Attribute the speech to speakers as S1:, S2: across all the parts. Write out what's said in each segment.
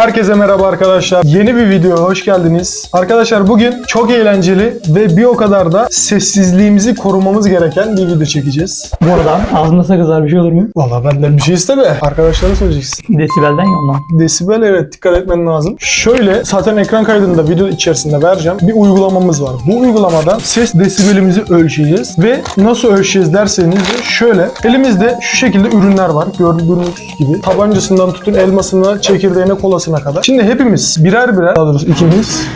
S1: Herkese merhaba arkadaşlar. Yeni bir videoya hoş geldiniz. Arkadaşlar bugün çok eğlenceli ve bir o kadar da sessizliğimizi korumamız gereken bir video çekeceğiz.
S2: Bu arada ağzımda sakızlar bir şey olur mu?
S1: Valla benden bir şey iste be. Arkadaşlara söyleyeceksin.
S2: Desibelden ya ondan.
S1: Desibel evet dikkat etmen lazım. Şöyle zaten ekran kaydında video içerisinde vereceğim. Bir uygulamamız var. Bu uygulamadan ses desibelimizi ölçeceğiz. Ve nasıl ölçeceğiz derseniz de şöyle. Elimizde şu şekilde ürünler var. Gördüğünüz gibi. Tabancasından tutun elmasına, çekirdeğine, kolasına kadar. Şimdi hepimiz birer birer, daha doğrusu ikimiz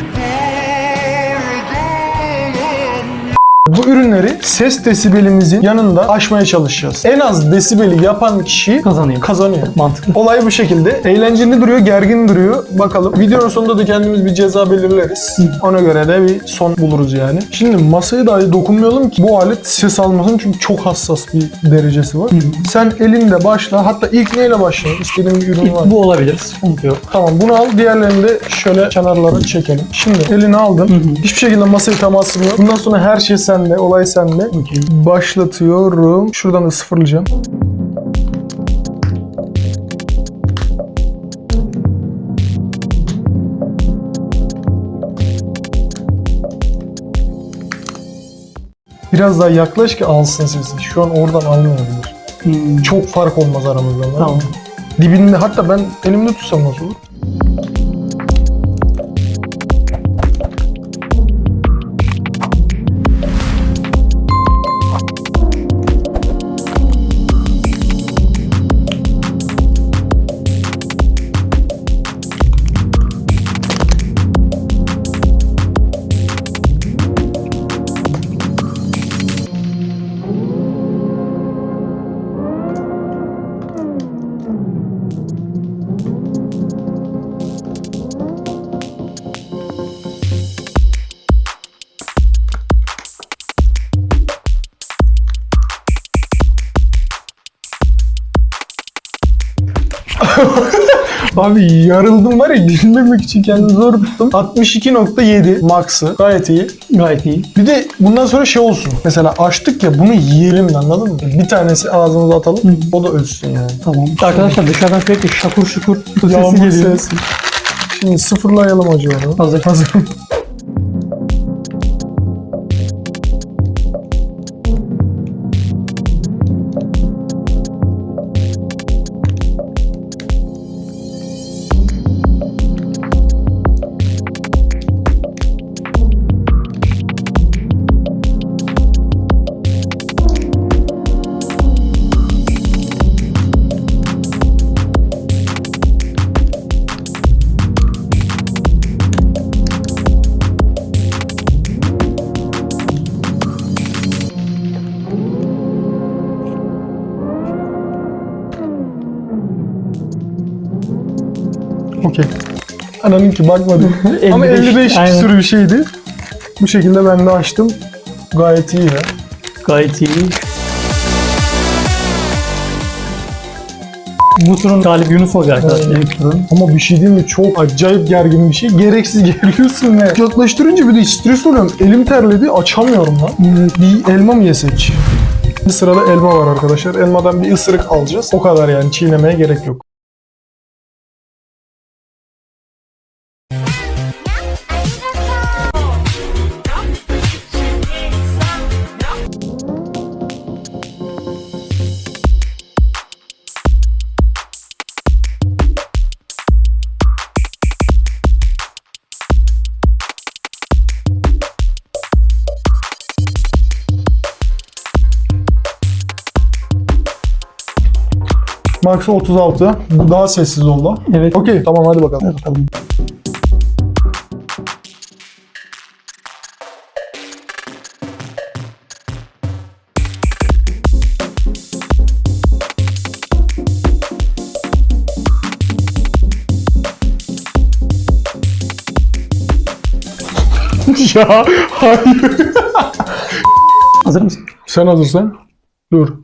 S1: Bu ürünleri ses desibelimizin yanında aşmaya çalışacağız. En az desibeli yapan kişi
S2: Kazanıyor.
S1: kazanıyor.
S2: Mantıklı.
S1: Olay bu şekilde. Eğlenceli duruyor, gergin duruyor. Bakalım. Videonun sonunda da kendimiz bir ceza belirleriz. Ona göre de bir son buluruz yani. Şimdi masaya dahi dokunmayalım ki bu alet ses almasın çünkü çok hassas bir derecesi var. Sen elinde başla. Hatta ilk neyle başlayalım? İstediğin bir ürün var.
S2: Bu olabilir. Sıkıntı yok.
S1: Tamam bunu al. Diğerlerini de şöyle kenarlara çekelim. Şimdi elini aldın. Hiçbir şekilde masaya temasın yok. Bundan sonra her şey sende. Olay sende.
S2: Okey.
S1: Başlatıyorum. Şuradan da sıfırlayacağım. Biraz daha yaklaş ki alsın sesi. Şu an oradan almayabilir.
S2: Hmm.
S1: Çok fark olmaz aramızda.
S2: Tamam.
S1: Dibinde hatta ben elimde tutsam nasıl olur? Abi yarıldım var ya gülmemek için kendimi zor tuttum. 62.7 max'ı gayet iyi.
S2: Gayet iyi.
S1: Bir de bundan sonra şey olsun. Mesela açtık ya bunu yiyelim de anladın mı? Bir tanesi ağzımıza atalım. O da ölsün yani.
S2: Tamam. Arkadaşlar dışarıdan sürekli şakur şukur sesi
S1: Yağmur
S2: geliyor.
S1: sesi. Şimdi sıfırlayalım onu.
S2: Hazır.
S1: Hazır. Okey. Ananın ki bakmadım. Ama
S2: 55,
S1: 55
S2: aynen.
S1: küsur bir şeydi. Bu şekilde ben de açtım. Gayet iyi ya.
S2: Gayet iyi. Bu turun galibi Yunus olacak arkadaşlar.
S1: Evet. Ama bir şey değil mi? Çok acayip gergin bir şey. Gereksiz geriliyorsun ve yaklaştırınca bir de stres oluyorum. Elim terledi, açamıyorum lan. Bir elma mı yesek? Bir sırada elma var arkadaşlar. Elmadan bir ısırık alacağız. O kadar yani çiğnemeye gerek yok. Max 36. Bu daha sessiz oldu.
S2: Evet.
S1: Okey tamam hadi bakalım.
S2: Hadi bakalım.
S1: ya hayır.
S2: Hazır mısın?
S1: Sen hazırsan. Dur.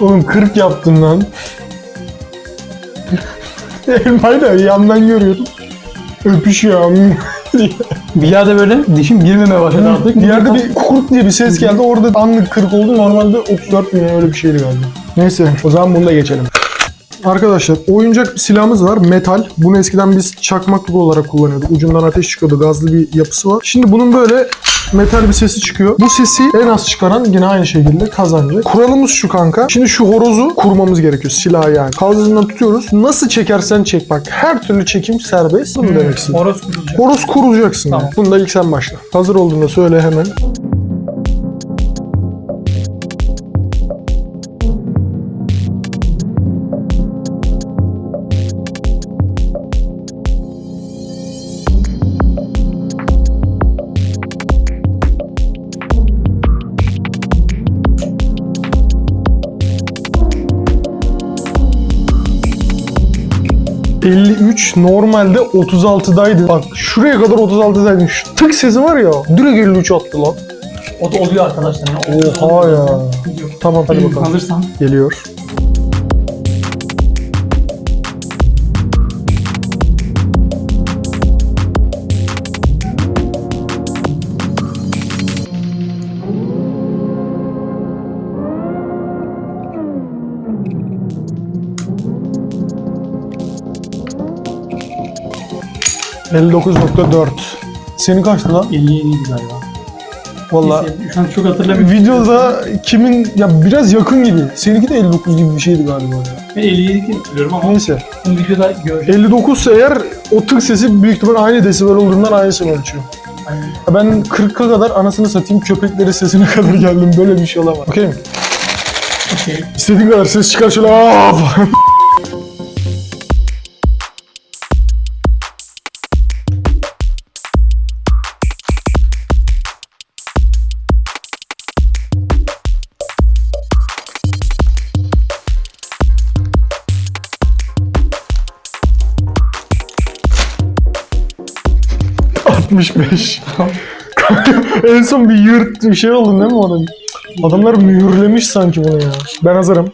S1: Oğlum 40 yaptın lan. Elmayı da yandan görüyorum. Öpüşüyor.
S2: Bir yerde böyle dişim girmemeye başladı artık.
S1: bir yerde bir kurt diye bir ses geldi. Orada anlık 40 oldu. Normalde 34 mi ne öyle bir şeydi galiba. Neyse o zaman bunu da geçelim. Arkadaşlar oyuncak bir silahımız var. Metal. Bunu eskiden biz çakmaklık olarak kullanıyorduk. Ucundan ateş çıkıyordu. Gazlı bir yapısı var. Şimdi bunun böyle metal bir sesi çıkıyor. Bu sesi en az çıkaran yine aynı şekilde kazanacak. Kuralımız şu kanka. Şimdi şu horozu kurmamız gerekiyor. Silahı yani. Kaldırımdan tutuyoruz. Nasıl çekersen çek bak. Her türlü çekim serbest. Bunu demek istedim.
S2: Horoz kurulacak.
S1: Horoz kurulacaksın.
S2: Tamam.
S1: Bunu da ilk sen başla. Hazır olduğunda söyle hemen. ...53 normalde 36'daydı. Bak şuraya kadar 36'daydı. Şu tık sesi var ya direkt 53 attı lan.
S2: O da oluyor arkadaşlar. Yani.
S1: Oha ya. Tamam hadi bakalım.
S2: Hazırsan.
S1: Geliyor. ...59.4. Senin kaçtı lan?
S2: 57 galiba.
S1: Vallahi
S2: Neyse, Şu an çok hatırlamıyorum.
S1: videoda kimin... ...ya biraz yakın gibi. Seninki de 59 gibi bir şeydi galiba. ya.
S2: Ben 57 diye hatırlıyorum ama
S1: Neyse.
S2: bu videoda göreceğim.
S1: 59 ise eğer o tık sesi büyük ihtimal aynı desibel olduğundan aynısını ölçüyor.
S2: Aynen.
S1: Ya Ben 40'a kadar anasını satayım köpekleri sesine kadar geldim. Böyle bir şey olamaz. Okey mi?
S2: Okey.
S1: İstediğin kadar ses çıkar şöyle aa falan. ...65. en son bir yırt bir şey oldu değil mi onun? Adamlar mühürlemiş sanki bunu ya. Ben hazırım.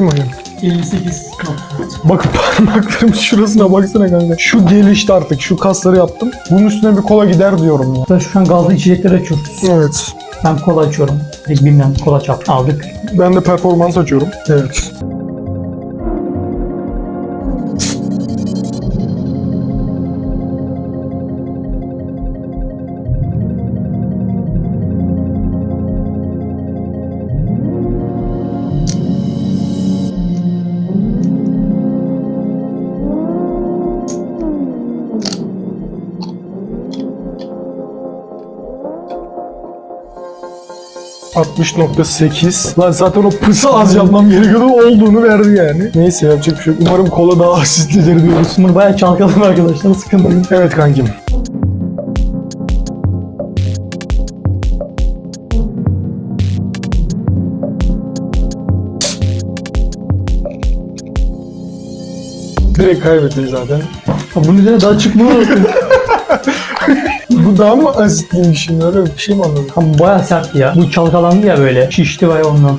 S1: Mi hocam?
S2: 58 nokta.
S1: Bak parmaklarım şurasına baksana kanka. Şu gelişti artık. Şu kasları yaptım. Bunun üstüne bir kola gider diyorum ya.
S2: Ben şu an gazlı içecekleri açıyoruz.
S1: Evet.
S2: Ben kola açıyorum. Tek bilmem kola çap aldık.
S1: Ben de performans açıyorum. Evet. ...60.8. Lan zaten o pısı az yapmam gerekiyordu. Olduğunu verdi yani. Neyse yapacak bir şey yok. Umarım kola daha asitlidir diyoruz.
S2: Bunu bayağı çalkaladım arkadaşlar. Sıkıntı yok.
S1: Evet kankim. Direkt kaybettik zaten.
S2: Ha, Bunun üzerine daha çıkmıyor.
S1: Bu daha mı asitliymiş şimdi öyle bir şey mi anladın?
S2: Ha, bu bayağı sertti ya. Bu çalkalandı ya böyle. Şişti bayağı ondan.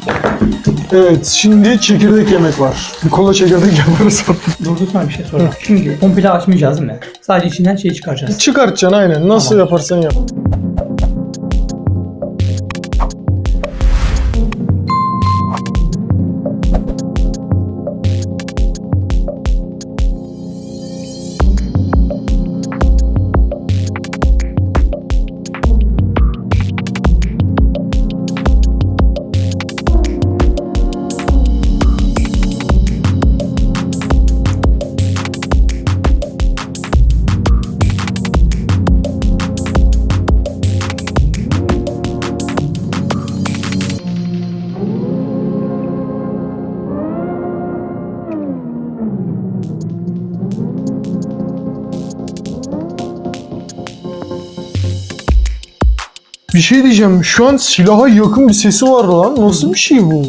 S1: Evet şimdi çekirdek yemek var. Bir kola çekirdek yaparız artık.
S2: Dur dur sana bir şey soracağım. Şimdi komple açmayacağız değil mi? Sadece içinden şeyi çıkaracağız.
S1: Çıkartacaksın aynen. Nasıl
S2: Tamam.
S1: yaparsan yap. Şey diyeceğim. Şu an silaha yakın bir sesi var lan. Nasıl bir şey bu?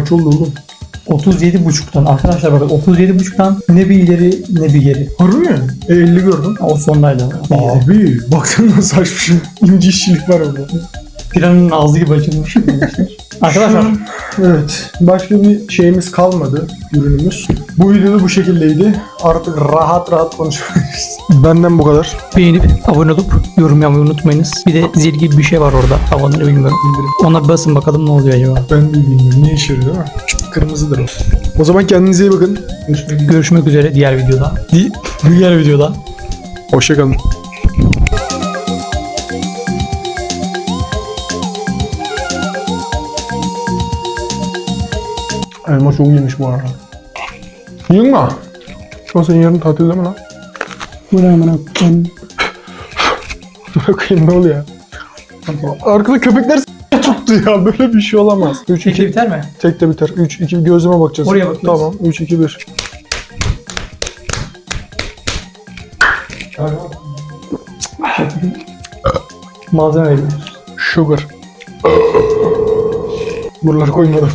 S1: Kaç oldu oğlum?
S2: 37.5'tan arkadaşlar bakın 37.5'tan ne bir ileri ne bir geri.
S1: Harbi mi? E 50 gördüm.
S2: O sondaydı.
S1: Abi baksana nasıl açmışım. İnce işçilik var orada.
S2: Piranın ağzı gibi açılmış. arkadaşlar
S1: Evet. Başka bir şeyimiz kalmadı. Ürünümüz. Bu videoda bu şekildeydi. Artık rahat rahat konuşabiliriz. Benden bu kadar.
S2: beğenip abone olup yorum yapmayı unutmayınız. Bir de zil gibi bir şey var orada. Abone bilmiyorum. Ona basın bakalım ne oluyor acaba.
S1: Ben de bilmiyorum. Ne işe yarıyor mi? Kırmızıdır o. O zaman kendinize iyi bakın. Görüşmek üzere.
S2: Görüşmek üzere diğer videoda. Di- diğer videoda.
S1: Hoşçakalın. Elma çok iyiymiş bu arada. Yiyin mi? Şu senin yarın tatilde mi lan?
S2: Bu ne amına koyayım?
S1: Bakayım ne oluyor? Arkada köpekler s- tuttu ya. Böyle bir şey olamaz. 3
S2: Tekli
S1: 2
S2: biter mi?
S1: tek de biter. 3 2 gözüme bakacağız.
S2: Oraya bakıyoruz.
S1: Tamam. 3 2 1.
S2: Malzeme veriyoruz.
S1: Sugar. Buraları koymadım.